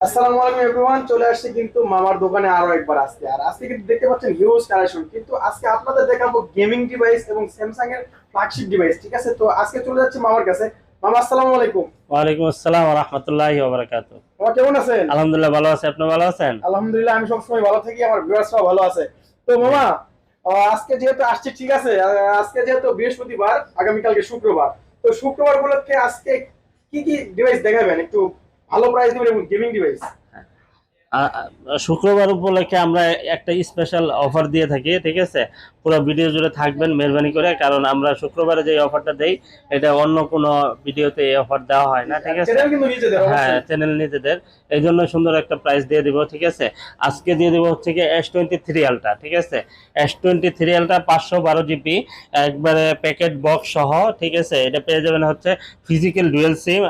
আসসালামু আলাইকুম এভরিওয়ান চলে আসছে কিন্তু মামার দোকানে আরও একবার আজকে। আর আজকে কিন্তু দেখতে পাচ্ছেন হিউজ কালেকশন কিন্তু আজকে আপনাদের দেখাবো গেমিং ডিভাইস এবং স্যামসাং এর ফ্ল্যাগশিপ ডিভাইস ঠিক আছে? তো আজকে চলে যাচ্ছে মামার কাছে। মামা আসসালামু আলাইকুম। ওয়ালাইকুম আসসালাম রহমতুল্লাহ ওবরাকাত মামা কেমন আছেন? আলহামদুলিল্লাহ ভালো আছে। আপনি ভালো আছেন? আলহামদুলিল্লাহ আমি সবসময় ভালো থাকি আমার ভিউয়ার্সরাও ভালো আছে। তো মামা আজকে যেহেতু আসছে ঠিক আছে? আজকে যেহেতু বৃহস্পতিবার আগামীকালকে শুক্রবার তো শুক্রবার উপলক্ষে আজকে কি কি ডিভাইস দেখাবেন? একটু ভালো প্রাইস দিবেন এবং গেমিং ডিভাইস আ- আ- শুক্রবার উপলক্ষে আমরা একটা স্পেশাল অফার দিয়ে থাকি ঠিক আছে? পুরো ভিডিও জুড়ে থাকবেন মেহরবানি করে কারণ আমরা শুক্রবারে যে অফারটা দেই এটা অন্য কোনো ভিডিওতে এই অফার দেওয়া হয় না ঠিক আছে? হ্যাঁ চ্যানেল নিজেদের। এই জন্য সুন্দর একটা প্রাইস দিয়ে দিব ঠিক আছে? আজকে দিয়ে দিব হচ্ছে কি এস টোয়েন্টি থ্রি আলটা ঠিক আছে? এস টোয়েন্টি থ্রি আলটা পাঁচশো বারো জিবি একবারে প্যাকেট বক্স সহ ঠিক আছে? এটা পেয়ে যাবেন হচ্ছে ফিজিক্যাল ডুয়েল সিম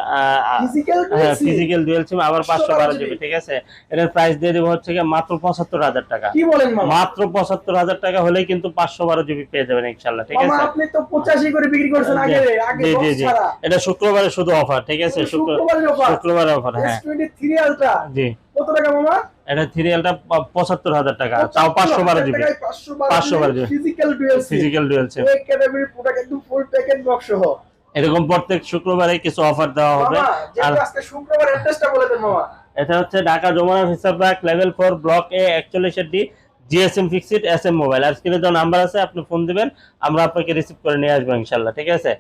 হ্যাঁ ফিজিক্যাল ডুয়েল সিম আবার পাঁচশো বারো জিবি ঠিক আছে? এটার প্রাইস দিয়ে দিব হচ্ছে মাত্র পঁচাত্তর হাজার টাকা। কি বলেন মামা? মাত্র পঁচাত্তর হাজার টাকা হলেই কিন্তু পাঁচশো বারো জিবি পেয়ে যাবেন ইনশাল্লাহ ঠিক আছে? আপনি তো পঁচাশি করে বিক্রি করছেন আগে আগে জি জি। জি এটা শুক্রবারে শুধু অফার ঠিক আছে? শুক্র শুক্রবারের offer? অফার হ্যাঁ। S23 আলট্রা জি। কত টাকা মামা? এটা পঁচাত্তর হাজার টাকা তাও পাঁচশো বারো জিবি পাঁচশো বারো GB. Physical dual physical dual SIM product একদম ফুল প্যাকেট বক্স সহ। এরকম প্রত্যেক শুক্রবারে কিছু অফার দেওয়া হবে। আর আজকে শুক্রবার অ্যাড্রেসটা বলে দেন মামা। এটা হচ্ছে ঢাকা যমুনা হিসাব park level four block A একচল্লিশের D GSM fixed S M mobile আর স্ক্রিনে দেওয়া নাম্বার আছে আপনি ফোন দিবেন আমরা আপনাকে রিসিভ করে নিয়ে আসব ইনশাল্লাহ ঠিক আছে?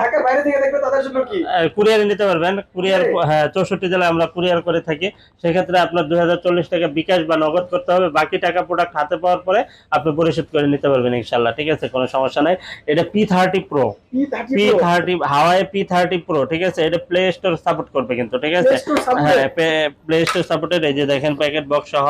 ঢাকার বাইরে থেকে দেখবে তাদের জন্য কি? কুরিয়ারে নিতে পারবেন। কুরিয়ার? হ্যাঁ চৌষট্টি জেলায় আমরা কুরিয়ার করে থাকি। সেক্ষেত্রে আপনার দুই হাজার চল্লিশ টাকা বিকাশ বা নগদ করতে হবে। বাকি টাকা প্রোডাক্ট হাতে পাওয়ার পরে আপনি পরিশোধ করে নিতে পারবেন ইনশাল্লাহ ঠিক আছে? কোনো সমস্যা নাই। এটা P thirty pro P thirty Huawei P thirty pro ঠিক আছে? এটা প্লে স্টোর সাপোর্ট করবে কিন্তু ঠিক আছে? হ্যাঁ প্লে স্টোর সাপোর্টেড এই যে দেখেন প্যাকেট বক্স সহ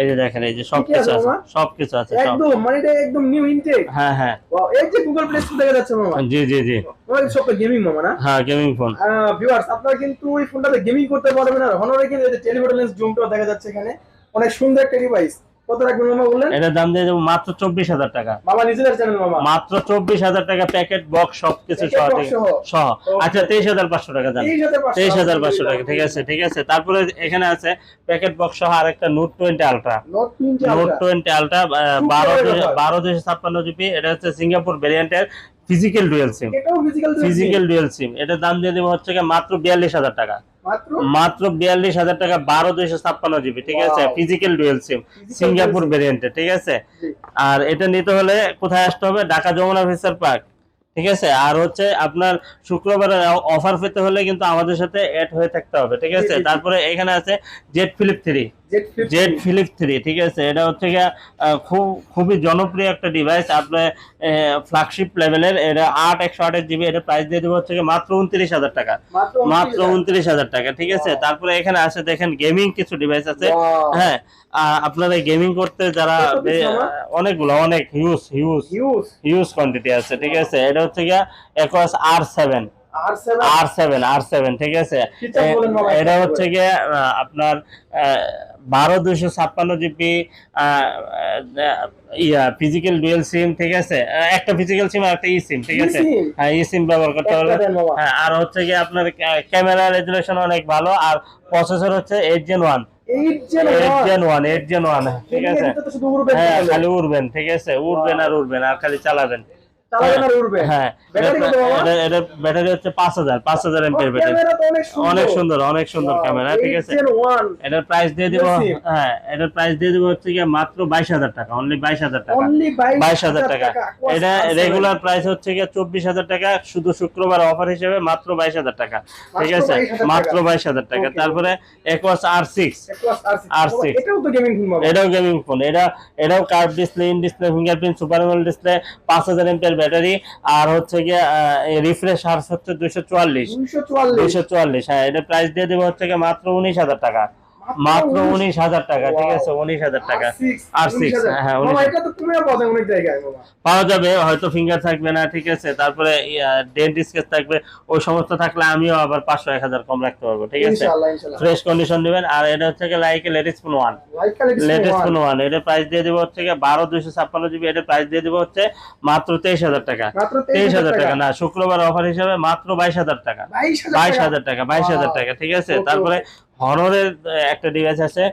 এই যে দেখেন এই যে সব কিছু আছে। মামা? সব কিছু আছে একদম মানে এটা একদম নিউ ইনটেক হ্যাঁ হ্যাঁ। এই যে গুগল প্লে স্টোর দেখা যাচ্ছে মামা? জি জি জি। ওই সব গেমিং মামা না? হ্যাঁ গেমিং ফোন ভিউয়ার্স আপনারা কিন্তু ওই ফোনটাতে গেমিং করতে পারবেন আর হনরে কিন্তু এই যে টেলিফোন লেন্স জুমটা দেখা যাচ্ছে এখানে। অনেক সুন্দর একটা ডিভাইস কত রাখবেন মামা বললেন এটার দাম দিয়ে দেবো মাত্র চব্বিশ হাজার টাকা। মামা নিজেদের চ্যানেল মামা। মাত্র চব্বিশ হাজার টাকা প্যাকেট বক্স সবকিছু সহ আচ্ছা তেইশ হাজার পাঁচশো টাকা দাম তেইশ হাজার পাঁচশো টাকা। ঠিক আছে ঠিক আছে। তারপরে এখানে আছে প্যাকেট বক্স সহ আরেকটা note twenty ultra. Note 20 note ultra twenty ultra বারো বারো দুশো ছাপ্পান্ন জিবি। এটা হচ্ছে সিঙ্গাপুর ভ্যারিয়েন্টের ফিজিক্যাল ডুয়েল সিম এটাও ফিজিক্যাল ফিজিক্যাল ডুয়েল সিম এটার দাম দিয়ে দেবো হচ্ছে গিয়ে মাত্র বিয়াল্লিশ হাজার টাকা। মাত্র? মাত্র বিয়াল্লিশ হাজার টাকা বারো দুইশো ছাপ্পান্ন জিবি ঠিক আছে? Physical dual SIM Singapore. ভ্যারিয়েন্টের ঠিক আছে? আর এটা নিতে হলে কোথায় আসতে হবে? ঢাকা যমুনা ফিসার পার্ক ঠিক আছে? আর হচ্ছে আপনার শুক্রবারে অফার পেতে হলে কিন্তু আমাদের সাথে অ্যাড হয়ে থাকতে হবে ঠিক আছে। তারপরে এখানে আছে Z flip three Z flip three ঠিক আছে? এটা হচ্ছে গিয়ে খুব খুবই জনপ্রিয় একটা ডিভাইস আপনার ফ্ল্যাগশিপ লেভেলের এটা আট একশো আটের জিবি এটা প্রাইস দিয়ে দেবো হচ্ছে মাত্র উনত্রিশ হাজার টাকা। মাত্র উনত্রিশ হাজার। টাকা ঠিক আছে? তারপরে এখানে আছে দেখেন গেমিং কিছু ডিভাইস আছে। হ্যাঁ আপনারা গেমিং করতে যারা? অনেকগুলো অনেক huge huge huge huge quantity আছে ঠিক আছে? এটা হচ্ছে গিয়া আর সেভেন আর সেভেন আর সেভেন ঠিক আছে? এটা হচ্ছে গিয়ে আপনার বারো দুশো ছাপ্পান্ন GB yeah physical dual SIM ঠিক আছে? একটা ফিজিক্যাল সিম আর একটা ই সিম ঠিক আছে? হ্যাঁ ই সিম ব্যবহার করতে বাবা। হ্যাঁ আর হচ্ছে গিয়ে আপনার ক্যামেরা রেজুলেশন অনেক ভালো আর প্রসেসর হচ্ছে এইট জেন ওয়ান ঠিক আছে? হ্যাঁ খালি উড়বেন ঠিক আছে? উড়বেন আর উড়বেন আর খালি চালাবেন। হ্যাঁ। ব্যাটারি কত বাবা? এটা এটা ব্যাটারি হচ্ছে পাঁচ হাজার পাঁচ হাজার এমপির ব্যাটারি অনেক সুন্দর। অনেক সুন্দর ক্যামেরা ঠিক আছে? এটার প্রাইস দিয়ে দিব হ্যাঁ এটার প্রাইস দিয়ে দিব হচ্ছে কি মাত্র বাইশ হাজার টাকা অনলি বাইশ হাজার টাকা। বাইশ হাজার টাকা। এটা রেগুলার প্রাইস হচ্ছে গিয়ে চব্বিশ হাজার টাকা শুধু শুক্রবার অফার হিসেবে মাত্র বাইশ হাজার টাকা ঠিক আছে? মাত্র বাইশ হাজার টাকা। তারপরে একোয়াস আর সিক্স R6 এটাও গেমিং ফোন এটাও গেমিং ফোন এটা এটাও curve display in display fingerprint super display পাঁচ হাজার এমপিআর ব্যাটারি আর হচ্ছে গিয়ে রিফ্রেশ হচ্ছে দুইশো চুয়াল্লিশ। 244 দুইশো চুয়াল্লিশ হ্যাঁ এটা প্রাইস দিয়ে দেবো হচ্ছে গিয়ে মাত্র উনিশ হাজার টাকা। মাত্র উনিশ হাজার টাকা ঠিক আছে উনিশ হাজার টাকা। আর R6 হ্যাঁ, মামা 19,000 এটা তো তুমি পাওয়া যাবে হয়তো ফিঙ্গার থাকবে না ঠিক আছে তারপরে ডেন্ট স্কেচ থাকবে ওই সমস্ত থাকলে আমিও আবার পাঁচশো এক হাজার কম রাখতে পারব ঠিক আছে? ফ্রেশ কন্ডিশন নেবেন আর এটা হচ্ছে like latest phone one latest phone one এটা প্রাইস দিয়ে দেবো হচ্ছে বারো দুইশো ছাপ্পান্ন জিবি এটা প্রাইস দিয়ে দেবো হচ্ছে মাত্র তেইশ হাজার টাকা। তেইশ হাজার টাকা। না শুক্রবার অফার হিসাবে মাত্র বাইশ হাজার টাকা। বাইশ হাজার টাকা। বাইশ হাজার টাকা ঠিক আছে? তারপরে হনরের একটা ডিভাইস আছে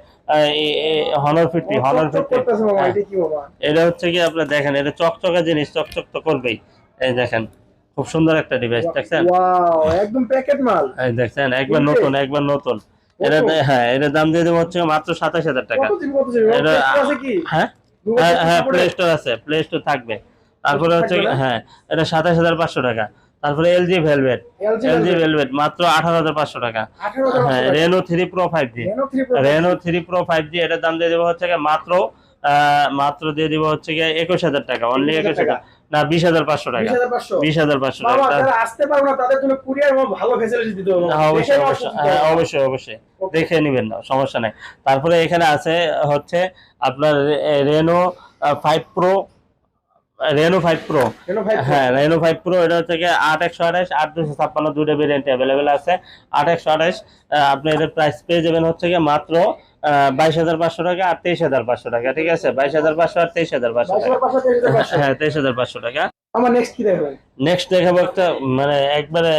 হনর ফিফটি হনর ফিফটি এটা এটা হচ্ছে কি আপনার দেখেন এটা চকচকা জিনিস চকচক তো করবেই। এই দেখেন খুব সুন্দর একটা ডিভাইস দেখছেন? একদম প্যাকেট মাল। এই দেখছেন একবার নতুন একবার নতুন। এটা হ্যাঁ এটার দাম দিয়ে দেবো হচ্ছে মাত্র সাতাশ হাজার টাকা। এটা- হ্যাঁ? হ্যাঁ হ্যাঁ প্লে স্টোর আছে প্লে স্টোর থাকবে। তারপরে হচ্ছে হ্যাঁ এটা সাতাশ হাজার পাঁচশো টাকা। তারপরে এলজি ভেলভেট এলজি ভেলভেট মাত্র আঠারো হাজার পাঁচশো টাকা। হ্যাঁ Reno three pro five G Reno 3 Pro Reno three pro five G এটার দাম দিয়ে দেবো হচ্ছে মাত্র মাত্র দিয়ে দিব হচ্ছে গিয়ে একুশ হাজার টাকা অনলি একুশ হাজার। না বিশ হাজার পাঁচশো টাকা। বিশ হাজার পাঁচশো। টাকা। আসতে পারবে তাদের জন্য কুরিয়ার ভালো ফ্যাসিলিটি দিতে হ্যাঁ, অবশ্যই অবশ্যই। হ্যাঁ, অবশ্যই অবশ্যই। দেখে নেবেন না সমস্যা নাই। তারপরে এখানে আছে হচ্ছে আপনার Reno five pro Reno five pro Reno 5 Pro। হ্যাঁ রেনো ফাইভ প্রো এটা হচ্ছে কি আট একশো আঠাশ আট দুশো ছাপ্পান্ন দুটো ভেরিয়েন্ট অ্যাভেলেবেল আছে। আট একশো আঠাশ আপনি এদের প্রাইস পেয়ে যাবেন হচ্ছে কি মাত্র বাইশ হাজার পাঁচশো টাকা আর তেইশ হাজার পাঁচশো টাকা ঠিক আছে? বাইশ হাজার পাঁচশো আর তেইশ হাজার পাঁচশো টাকা। হ্যাঁ তেইশ হাজার পাঁচশো টাকা। আমার নেক্সট কি দেখবেন? নেক্সট দেখাবো একটা মানে একবারে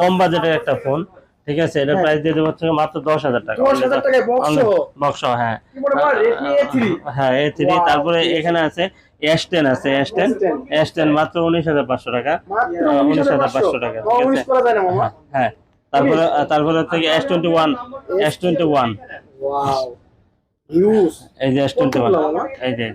কম বাজেটের একটা ফোন ঠিক আছে এটা হ্যাঁ। প্রাইস দিয়ে দেবো হচ্ছে মাত্র দশ হাজার টাকা। 10,000 টাকায় বক্স বক্স হ্যাঁ। কি বলে আমার Redmi A3 হ্যাঁ এ থ্রি তারপরে এখানে আছে এস টেন আছে S ten S10 S ten মাত্র উনিশ হাজার পাঁচশো টাকা। মাত্র হাজার 19,500 টাকা হ্যাঁ, হ্যাঁ। তারপরে তারপরে থেকে S twenty one S twenty one wow huge এই যে? এই যে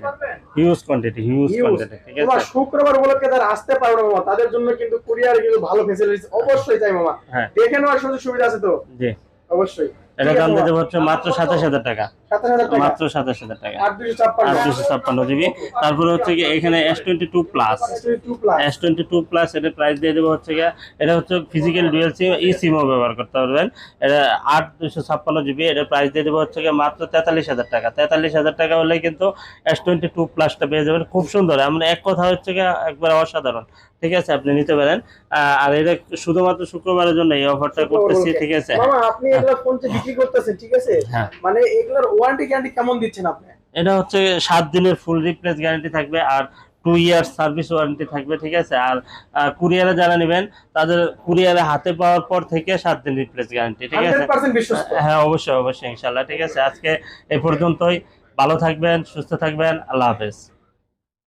huge quantity huge huge quantity ঠিক আছে? শুক্রবার উপলক্ষে যারা আসতে পারবে মামা তাদের জন্য কিন্তু কুরিয়ার কিন্তু ভালো ফ্যাসিলিটি অবশ্যই চাই মামা হ্যাঁ। দেখে নেওয়ার সুযোগ সুবিধা আছে তো? জি। অবশ্যই। এটা দাম দিতে হচ্ছে মাত্র সাতাশ হাজার টাকা সাতাশ হাজার টাকা। মাত্র সাতাশ হাজার টাকা। ছাপ্পান্ন। জিবি। তারপরে হচ্ছে কি এখানে S twenty two plus S twenty two plus price দিয়ে দেবো হচ্ছে গিয়ে এটা হচ্ছে ফিজিক্যাল ডুয়েল সিম ই সিমও ব্যবহার করতে পারবেন। এটা আট দুশো ছাপ্পান্ন জিবি প্রাইস দিয়ে দেবো হচ্ছে গিয়ে মাত্র তেতাল্লিশ হাজার টাকা। তেতাল্লিশ হাজার টাকা হলে কিন্তু এস টোয়েন্টি টু প্লাসটা পেয়ে যাবেন। খুব সুন্দর। এমন এক কথা হচ্ছে গিয়ে একবার অসাধারণ। ঠিক আছে আপনি নিতে পারেন। আহ, আর এটা শুধুমাত্র শুক্রবারের জন্য এই অফারটা করতেছি ঠিক আছে? আপনি এগুলো ফোন বিক্রি করতেছেন ঠিক আছে? হ্যাঁ। মানে এগুলোর ওয়ারেন্টি গ্যারান্টি কেমন দিচ্ছেন আপনি? এটা হচ্ছে সাত দিনের ফুল রিপ্লেস গ্যারান্টি থাকবে আর টু ইয়ার্স সার্ভিস ওয়ারেন্টি থাকবে ঠিক আছে? আর কুরিয়ারে যারা নেবেন তাদের কুরিয়ারে হাতে পাওয়ার পর থেকে সাত দিন রিপ্লেস গ্যারান্টি ঠিক আছে? বিশ্বস্ত। হ্যাঁ অবশ্যই অবশ্যই ইনশাল্লাহ ঠিক আছে? আজকে এ পর্যন্তই। ভালো থাকবেন সুস্থ থাকবেন আল্লাহ হাফেজ।